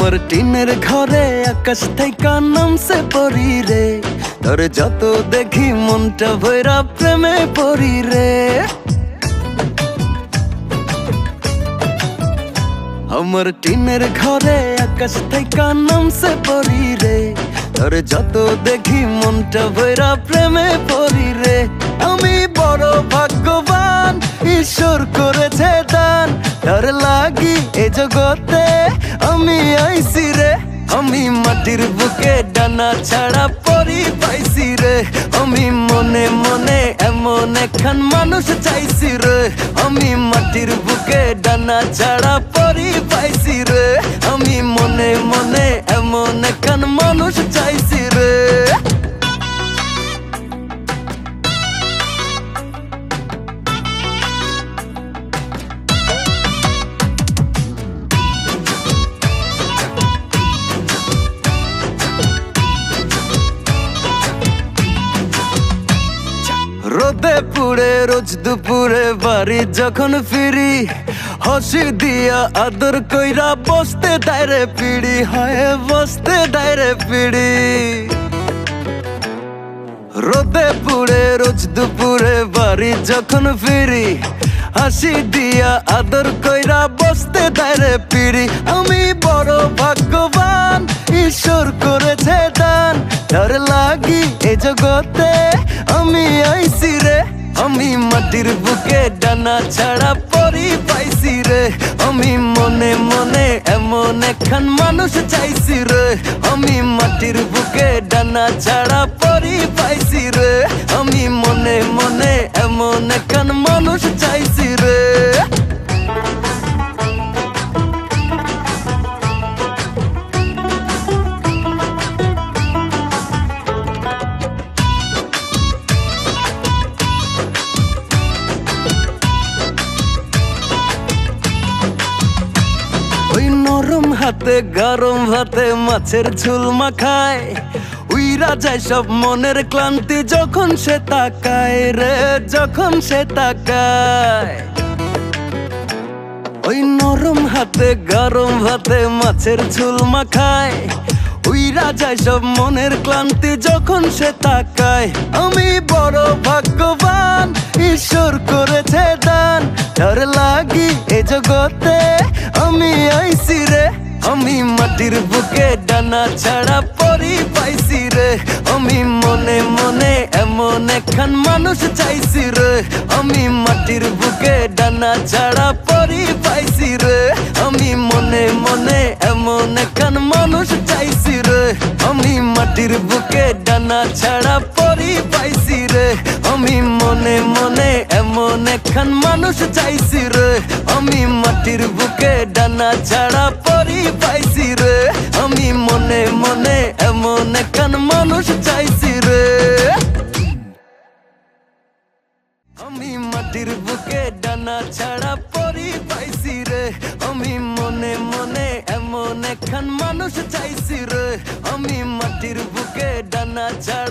আমার টিনের ঘরে আকাশ থেকে নামছে পরি রে। তোর যত দেখি মনটা ভৈরা প্রেমে পড়ি রে। আমার টিনের ঘরে আকাশ থেকে নামছে পরি রে। তোর যত দেখি মনটা ভৈরা প্রেমে পড়ি রে। আমি বড় ভাগ্যবান, ঈশ্বর করেছে দান। তার লাগি এ জগতে আমি আইছি রে। আমি মাটির বুকে ডানা ছাড়া পরি পাইছি রে। আমি মনে মনে এমন একখান মানুষ চাইছি রে। আমি মাটির বুকে ডানা ছাড়া পরি পাইছি রে। আমি মনে মনে এমন একখান মানুষ চাইছি রে রোদে পুড়ে, রোজ দুপুরে বাড়ি যখন ফিরি, হসি দিয়া আদর কইরা বসতে ডাইরে পিড়ি, হয় বসতে ডাইরে পিড়ি। রোদে পুড়ে, রোজ দুপুরে বাড়ি যখন ফিরি, হাসি দিয়া আদর কইরা বসতে দাঁড়ে পিড়ি। আমি বড় ভাগ্যবান, ঈশ্বর করেছে দান, তার লাগি এ জগতে আমি আইসি রে? আমি মাটির বুকে ডানা ছাড়া পরি পাইছি রে। আমি মনে মনে এমন একখান মানুষ চাইছি রে। আমি মাটির বুকে ডানা ছাড়া পরি হাতে গরম ভাতে মাছের ঝুল মাখায়। উইরা যায় সব মনের ক্লান্তি যখন সে তাকায় রে, যখন সে তাকায়। ওই নরম হাতে, গরম ভাতে মাছের ঝুল মাখায়। উইরা যায় সব মনের ক্লান্তি যখন সে তাকায়। আমি বড় ভাগ্যবান, ঈশ্বর করেছে দান। তার লাগি এ জগতে, আমি আইছি রে। আমি মাটির বুকে ডানা ছাড়া পরি পাইছি রে। আমি মনে মনে এমন একখান মানুষ চাইছি রে। আমি মাটির বুকে ডানা ছাড়া পরি পাইছি রে। আমি মনে মনে এমন একখান মানুষ চাইছি রে। আমি মাটির বুকে ডানা ছাড়া পরি পাইছি রে। আমি মনে মনে এমন একখান মানুষ চাইছি রে। আমি মাটির বুকে ডানা ছাড়া পাইছি রে। আমি মনে মনে এমন একান মানুষ চাইছি রে। আমি মাটির বুকে ডানা ছাড়া পরি পাইছি রে। আমি মনে মনে এমন এখান মানুষ চাইছি রে। আমি মাটির বুকে ডানা ছাড়া